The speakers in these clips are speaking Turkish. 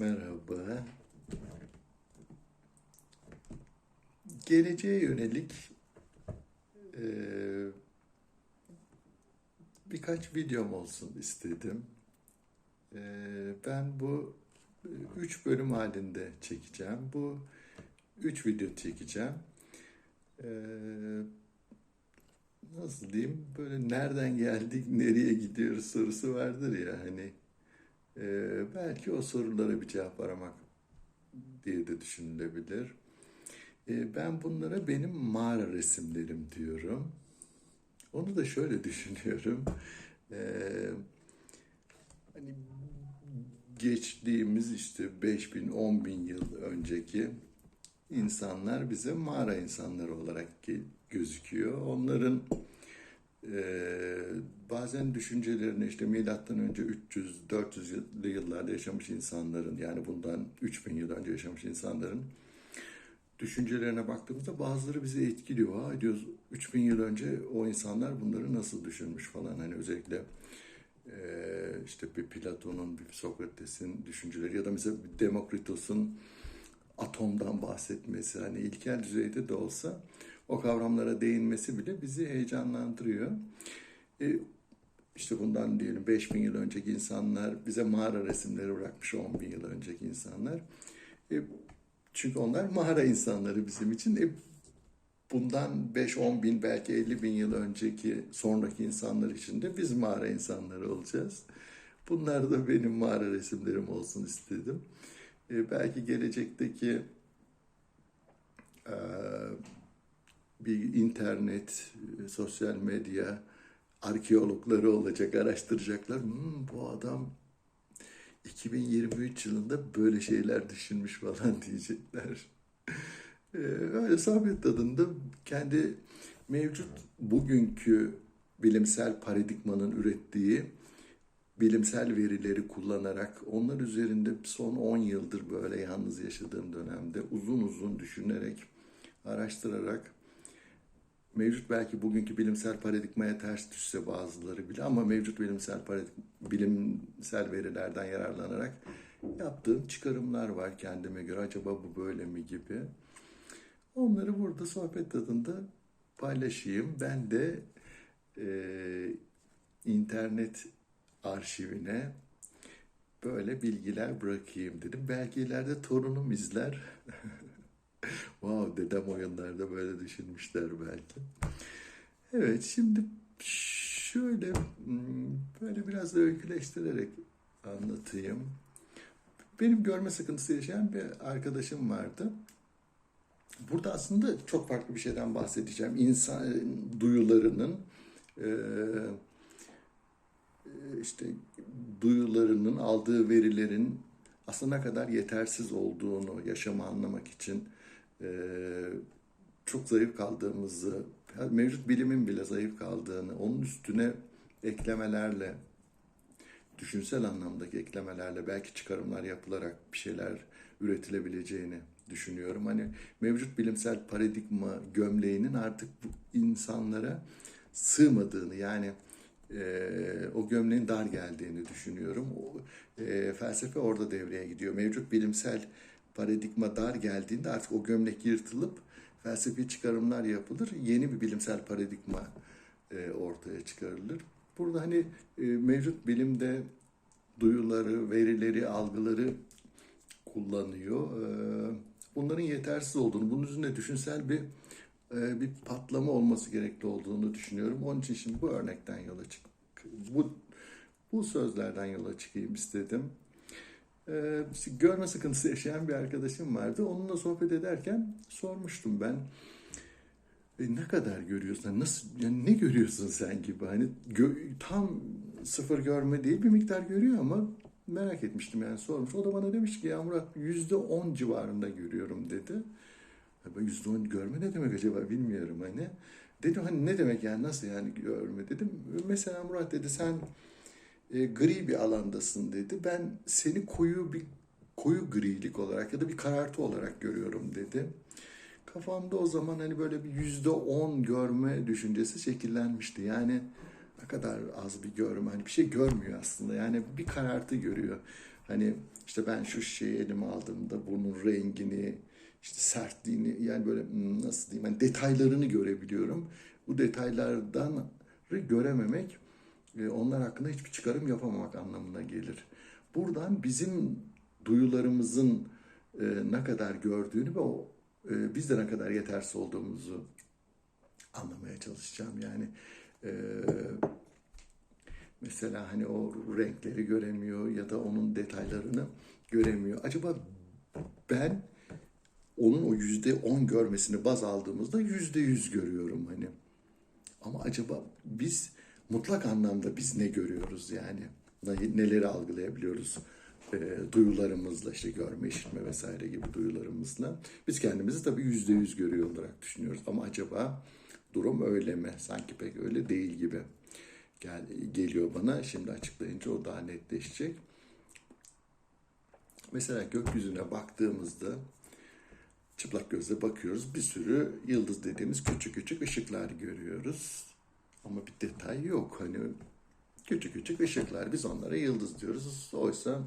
Merhaba. Geleceğe yönelik eee, birkaç videom olsun istedim. Eee, ben bu e, üç bölüm halinde çekeceğim. Bu üç video çekeceğim. Eee, nasıl diyeyim? Böyle nereden geldik, nereye gidiyoruz sorusu vardır ya hani. Eee, belki o sorulara bir cevap aramak diye de düşünülebilir. Eee, ben bunlara benim mağara resimlerim diyorum. Onu da şöyle düşünüyorum. Eee, hani geçtiğimiz işte 5000 10 bin yıl önceki insanlar bize mağara insanları olarak gözüküyor. Onların ee, bazen düşüncelerini işte milattan önce 300-400 yıllı yıllarda yaşamış insanların yani bundan 3000 yıl önce yaşamış insanların düşüncelerine baktığımızda bazıları bizi etkiliyor. Ha diyoruz 3000 yıl önce o insanlar bunları nasıl düşünmüş falan hani özellikle e, işte bir Platon'un, bir Sokrates'in düşünceleri ya da mesela bir Demokritos'un atomdan bahsetmesi hani ilkel düzeyde de olsa o kavramlara değinmesi bile bizi heyecanlandırıyor. E, işte bundan diyelim 5000 yıl önceki insanlar bize mağara resimleri bırakmış 10 bin yıl önceki insanlar. E, çünkü onlar mağara insanları bizim için. E, bundan 5-10 bin belki 50 bin yıl önceki sonraki insanlar için de biz mağara insanları olacağız. Bunlar da benim mağara resimlerim olsun istedim. E, belki gelecekteki e, bir internet, e, sosyal medya arkeologları olacak, araştıracaklar. Hmm, bu adam 2023 yılında böyle şeyler düşünmüş falan diyecekler. Ee, öyle sohbet tadında kendi mevcut bugünkü bilimsel paradigmanın ürettiği bilimsel verileri kullanarak onlar üzerinde son 10 yıldır böyle yalnız yaşadığım dönemde uzun uzun düşünerek, araştırarak mevcut belki bugünkü bilimsel paradigmaya ters düşse bazıları bile ama mevcut bilimsel bilimsel verilerden yararlanarak yaptığım çıkarımlar var kendime göre. Acaba bu böyle mi gibi. Onları burada sohbet tadında paylaşayım. Ben de e, internet arşivine böyle bilgiler bırakayım dedim. Belki ileride torunum izler. Wow, dedem oyunlarda böyle düşünmüşler belki. Evet, şimdi şöyle hmm, böyle biraz da öyküleştirerek anlatayım. Benim görme sıkıntısı yaşayan bir arkadaşım vardı. Burada aslında çok farklı bir şeyden bahsedeceğim. İnsan duyularının işte duyularının aldığı verilerin aslında ne kadar yetersiz olduğunu yaşamı anlamak için çok zayıf kaldığımızı, mevcut bilimin bile zayıf kaldığını, onun üstüne eklemelerle, düşünsel anlamdaki eklemelerle belki çıkarımlar yapılarak bir şeyler üretilebileceğini düşünüyorum. Hani mevcut bilimsel paradigma gömleğinin artık bu insanlara sığmadığını yani e, o gömleğin dar geldiğini düşünüyorum. O, e, felsefe orada devreye gidiyor. Mevcut bilimsel paradigma dar geldiğinde artık o gömlek yırtılıp felsefi çıkarımlar yapılır. Yeni bir bilimsel paradigma e, ortaya çıkarılır. Burada hani e, mevcut bilimde duyuları, verileri, algıları kullanıyor. E, bunların yetersiz olduğunu, bunun üzerine düşünsel bir e, bir patlama olması gerekli olduğunu düşünüyorum. Onun için şimdi bu örnekten yola çık, bu bu sözlerden yola çıkayım istedim. Ee, görme sıkıntısı yaşayan bir arkadaşım vardı. Onunla sohbet ederken sormuştum ben. E, ne kadar görüyorsun? Nasıl yani ne görüyorsun sen gibi? Hani gö, tam sıfır görme değil bir miktar görüyor ama merak etmiştim yani sormuş. O da bana demiş ki ya Murat yüzde on civarında görüyorum dedi. Yüzde on görme ne demek acaba bilmiyorum hani. Dedim hani ne demek yani nasıl yani görme dedim. Mesela Murat dedi sen e, gri bir alandasın dedi. Ben seni koyu bir koyu grilik olarak ya da bir karartı olarak görüyorum dedi. Kafamda o zaman hani böyle bir yüzde on görme düşüncesi şekillenmişti. Yani ne kadar az bir görme hani bir şey görmüyor aslında yani bir karartı görüyor. Hani işte ben şu şişeyi elime aldığımda bunun rengini, işte sertliğini yani böyle hmm, nasıl diyeyim hani detaylarını görebiliyorum. Bu detaylardan görememek onlar hakkında hiçbir çıkarım yapamamak anlamına gelir. Buradan bizim duyularımızın e, ne kadar gördüğünü ve o e, biz de ne kadar yetersiz olduğumuzu anlamaya çalışacağım. Yani e, mesela hani o renkleri göremiyor ya da onun detaylarını göremiyor. Acaba ben onun o yüzde on görmesini baz aldığımızda yüzde yüz görüyorum hani. Ama acaba biz mutlak anlamda biz ne görüyoruz yani? Ne- Neleri algılayabiliyoruz? E, duyularımızla işte görme, işitme vesaire gibi duyularımızla. Biz kendimizi tabii yüzde yüz görüyor olarak düşünüyoruz. Ama acaba durum öyle mi? Sanki pek öyle değil gibi gel, geliyor bana. Şimdi açıklayınca o daha netleşecek. Mesela gökyüzüne baktığımızda çıplak gözle bakıyoruz. Bir sürü yıldız dediğimiz küçük küçük ışıklar görüyoruz. Ama bir detay yok. Hani küçük küçük ışıklar. Biz onlara yıldız diyoruz. Oysa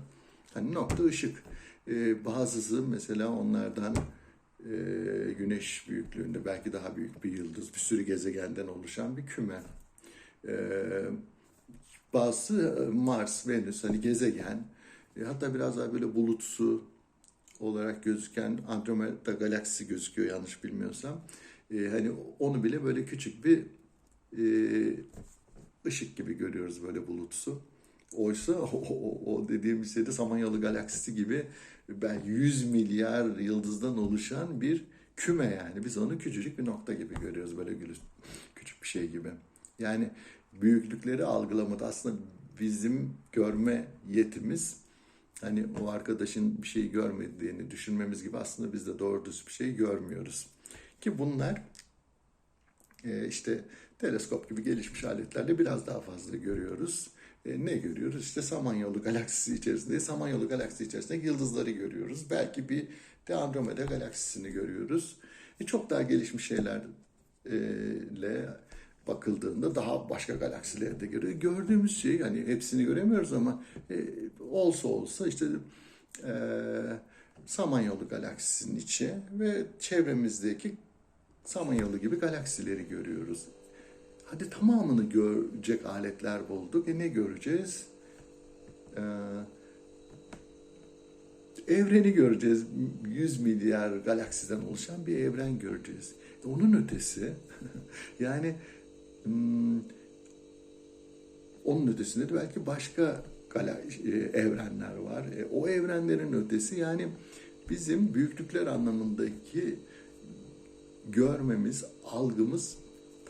hani nokta ışık. Ee, bazısı mesela onlardan e, güneş büyüklüğünde belki daha büyük bir yıldız. Bir sürü gezegenden oluşan bir küme. Ee, bazısı e, Mars, Venüs hani gezegen. E, hatta biraz daha böyle bulutsu olarak gözüken Andromeda galaksisi gözüküyor yanlış bilmiyorsam. E, hani onu bile böyle küçük bir ışık gibi görüyoruz böyle bulutsu. Oysa o, o, o dediğimiz şeyde Samanyolu galaksisi gibi belki 100 milyar yıldızdan oluşan bir küme yani. Biz onu küçücük bir nokta gibi görüyoruz böyle küçük bir şey gibi. Yani büyüklükleri algılamada aslında bizim görme yetimiz hani o arkadaşın bir şey görmediğini düşünmemiz gibi aslında biz de doğru düz bir şey görmüyoruz. Ki bunlar e, işte teleskop gibi gelişmiş aletlerle biraz daha fazla görüyoruz. E, ne görüyoruz? İşte Samanyolu galaksisi içerisinde, Samanyolu galaksisi içerisinde yıldızları görüyoruz. Belki bir de Andromeda galaksisini görüyoruz. E, çok daha gelişmiş şeylerle bakıldığında daha başka galaksileri de görüyor. Gördüğümüz şey hani hepsini göremiyoruz ama e, olsa olsa işte e, Samanyolu galaksisinin içi ve çevremizdeki Samanyolu gibi galaksileri görüyoruz. Hadi tamamını görecek aletler bulduk. E ne göreceğiz? Ee, evreni göreceğiz. 100 milyar galaksiden oluşan bir evren göreceğiz. E onun ötesi yani hmm, onun ötesinde de belki başka e, evrenler var. E, o evrenlerin ötesi yani bizim büyüklükler anlamındaki görmemiz, algımız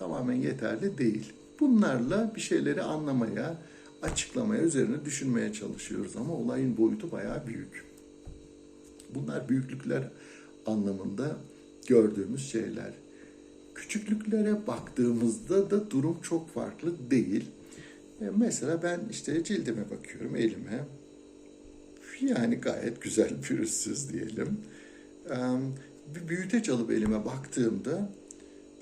tamamen yeterli değil. Bunlarla bir şeyleri anlamaya, açıklamaya, üzerine düşünmeye çalışıyoruz ama olayın boyutu bayağı büyük. Bunlar büyüklükler anlamında gördüğümüz şeyler. Küçüklüklere baktığımızda da durum çok farklı değil. E, Mesela ben işte cildime bakıyorum, elime. Yani gayet güzel, pürüzsüz diyelim. Bir büyüteç alıp elime baktığımda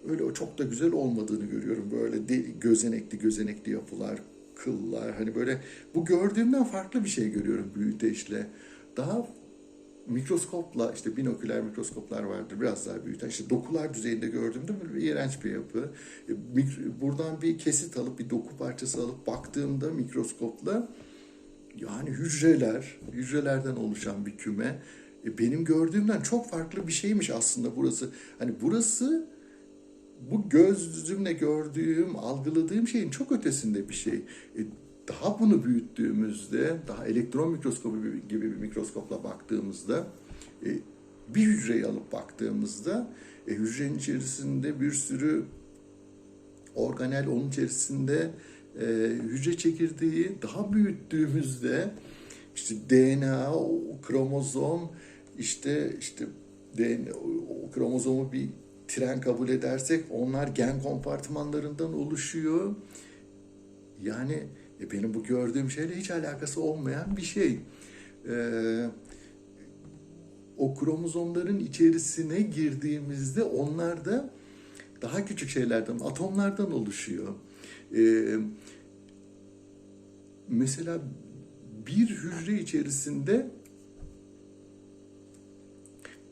öyle o çok da güzel olmadığını görüyorum. Böyle de, gözenekli gözenekli yapılar, kıllar hani böyle bu gördüğümden farklı bir şey görüyorum büyüteçle. Daha mikroskopla işte binoküler mikroskoplar vardır biraz daha büyüten işte dokular düzeyinde gördüğümde böyle bir iğrenç bir yapı. E, Buradan bir kesit alıp bir doku parçası alıp baktığımda mikroskopla yani hücreler, hücrelerden oluşan bir küme. E, benim gördüğümden çok farklı bir şeymiş aslında burası. Hani burası bu gözümle gördüğüm, algıladığım şeyin çok ötesinde bir şey. E, daha bunu büyüttüğümüzde, daha elektron mikroskobu gibi bir mikroskopla baktığımızda, e, bir hücreyi alıp baktığımızda, e, hücrenin içerisinde bir sürü organel, onun içerisinde e, hücre çekirdeği daha büyüttüğümüzde, işte DNA, o kromozom, işte işte DNA, o kromozomu bir tren kabul edersek onlar gen kompartmanlarından oluşuyor. Yani e, benim bu gördüğüm şeyle hiç alakası olmayan bir şey. Ee, o kromozomların içerisine girdiğimizde onlar da daha küçük şeylerden, atomlardan oluşuyor. Ee, mesela bir hücre içerisinde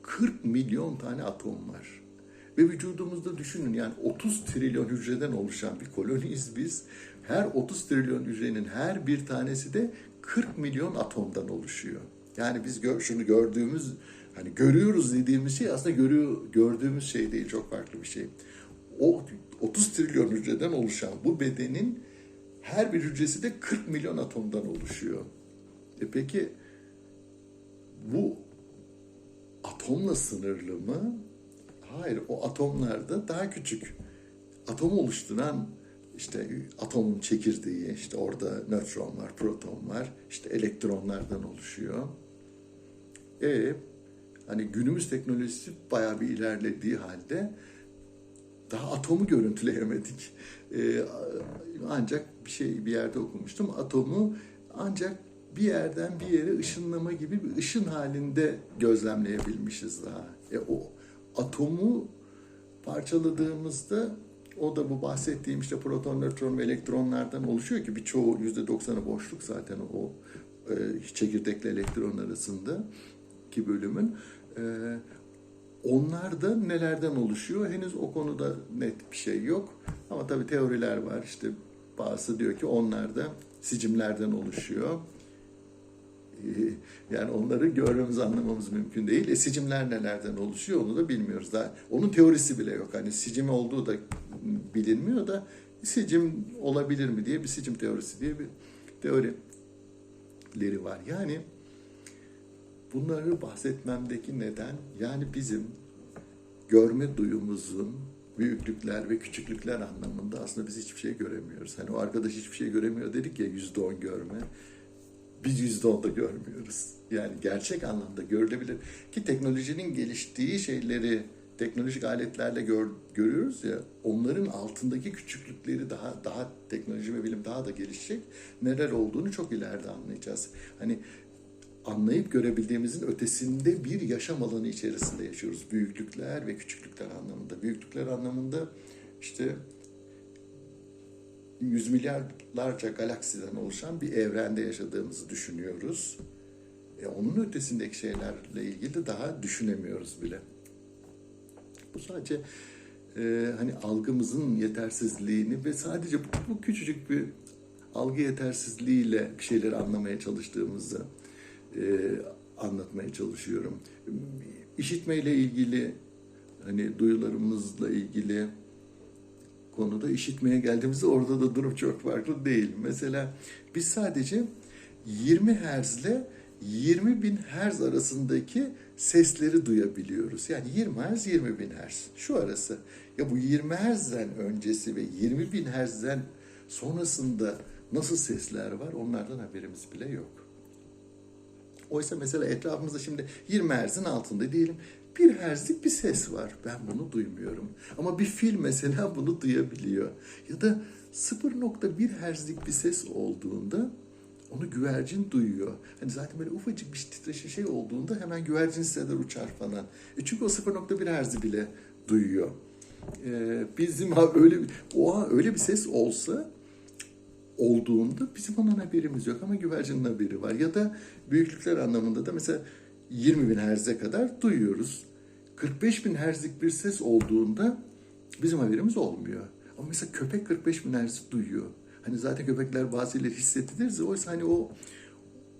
40 milyon tane atom var. Ve vücudumuzda düşünün yani 30 trilyon hücreden oluşan bir koloniyiz biz. Her 30 trilyon hücrenin her bir tanesi de 40 milyon atomdan oluşuyor. Yani biz gör, şunu gördüğümüz hani görüyoruz dediğimiz şey aslında görüyor, gördüğümüz şey değil çok farklı bir şey. O 30 trilyon hücreden oluşan bu bedenin her bir hücresi de 40 milyon atomdan oluşuyor. E peki bu atomla sınırlı mı? Hayır, o atomlarda daha küçük. Atom oluşturan işte atomun çekirdeği, işte orada nötron var, proton var, işte elektronlardan oluşuyor. E hani günümüz teknolojisi bayağı bir ilerlediği halde daha atomu görüntüleyemedik. E, ancak bir şey bir yerde okumuştum. Atomu ancak bir yerden bir yere ışınlama gibi bir ışın halinde gözlemleyebilmişiz daha. E, o atomu parçaladığımızda o da bu bahsettiğim işte proton, nötron ve elektronlardan oluşuyor ki birçoğu yüzde doksanı boşluk zaten o e, çekirdekle elektron arasında ki bölümün. E, onlar da nelerden oluşuyor? Henüz o konuda net bir şey yok. Ama tabii teoriler var. İşte bazısı diyor ki onlar da sicimlerden oluşuyor. Yani onları görmemiz, anlamamız mümkün değil. E sicimler nelerden oluşuyor onu da bilmiyoruz. Daha onun teorisi bile yok. Hani sicim olduğu da bilinmiyor da sicim olabilir mi diye bir sicim teorisi diye bir teorileri var. Yani bunları bahsetmemdeki neden yani bizim görme duyumuzun büyüklükler ve küçüklükler anlamında aslında biz hiçbir şey göremiyoruz. Hani o arkadaş hiçbir şey göremiyor dedik ya yüzde on görme biz yüzde onda görmüyoruz. Yani gerçek anlamda görülebilir ki teknolojinin geliştiği şeyleri teknolojik aletlerle gör, görüyoruz ya onların altındaki küçüklükleri daha daha teknoloji ve bilim daha da gelişecek. Neler olduğunu çok ileride anlayacağız. Hani anlayıp görebildiğimizin ötesinde bir yaşam alanı içerisinde yaşıyoruz. Büyüklükler ve küçüklükler anlamında. Büyüklükler anlamında işte yüz milyarlarca galaksiden oluşan bir evrende yaşadığımızı düşünüyoruz. E, onun ötesindeki şeylerle ilgili de daha düşünemiyoruz bile. Bu sadece e, hani algımızın yetersizliğini ve sadece bu, bu küçücük bir algı yetersizliğiyle bir şeyleri anlamaya çalıştığımızı e, anlatmaya çalışıyorum. İşitmeyle ilgili hani duyularımızla ilgili konuda işitmeye geldiğimizde orada da durum çok farklı değil. Mesela biz sadece 20 Hz ile 20 bin Hz arasındaki sesleri duyabiliyoruz. Yani 20 Hz 20 bin Hz şu arası. Ya bu 20 Hz'den öncesi ve 20 bin Hz'den sonrasında nasıl sesler var onlardan haberimiz bile yok. Oysa mesela etrafımızda şimdi 20 Hz'in altında diyelim bir herzlik bir ses var. Ben bunu duymuyorum. Ama bir fil mesela bunu duyabiliyor. Ya da 0.1 herzlik bir ses olduğunda onu güvercin duyuyor. Hani zaten böyle ufacık bir titreşim şey olduğunda hemen güvercin hisseder uçar falan. E çünkü o 0.1 herzi bile duyuyor. Ee, bizim abi öyle o öyle bir ses olsa olduğunda bizim onun haberimiz yok ama güvercinin haberi var. Ya da büyüklükler anlamında da mesela 20 bin herze kadar duyuyoruz. 45 bin herzlik bir ses olduğunda bizim haberimiz olmuyor. Ama mesela köpek 45 bin herz duyuyor. Hani zaten köpekler bazıları hissettirir. Oysa hani o,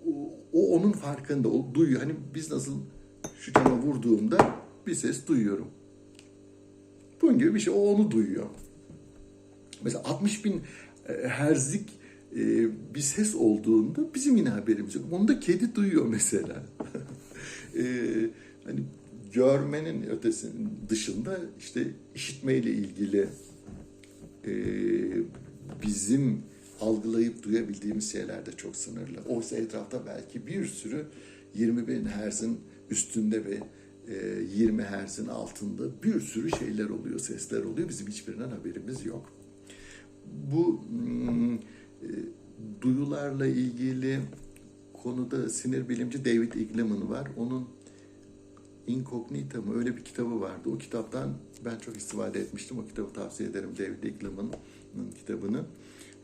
o, o onun farkında, o duyuyor. Hani biz nasıl şu cama vurduğumda bir ses duyuyorum. Bunun gibi bir şey. O onu duyuyor. Mesela 60 bin e, herzlik e, bir ses olduğunda bizim yine haberimiz yok. Onu da kedi duyuyor mesela. e, hani görmenin ötesinin dışında işte işitmeyle ilgili e, bizim algılayıp duyabildiğimiz şeyler de çok sınırlı. Oysa etrafta belki bir sürü 20 bin Hz'in üstünde ve e, 20 Hz'in altında bir sürü şeyler oluyor, sesler oluyor. Bizim hiçbirinden haberimiz yok. Bu hmm, e, duyularla ilgili konuda sinir bilimci David Eagleman var. Onun Incognita mı öyle bir kitabı vardı. O kitaptan ben çok istifade etmiştim. O kitabı tavsiye ederim David Eagleman'ın kitabını.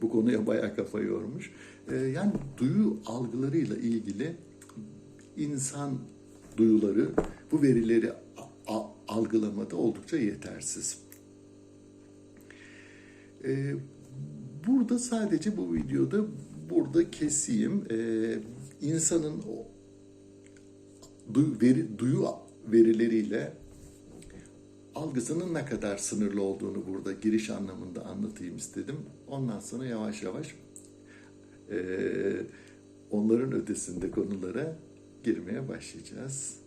bu konuya bayağı kafa yormuş. E, yani duyu algılarıyla ilgili insan duyuları bu verileri algılamada oldukça yetersiz. E, burada sadece bu videoda burada keseyim. E, insanın o duyu, veri, duyu verileriyle algısının ne kadar sınırlı olduğunu burada giriş anlamında anlatayım istedim. Ondan sonra yavaş yavaş e, onların ötesinde konulara girmeye başlayacağız.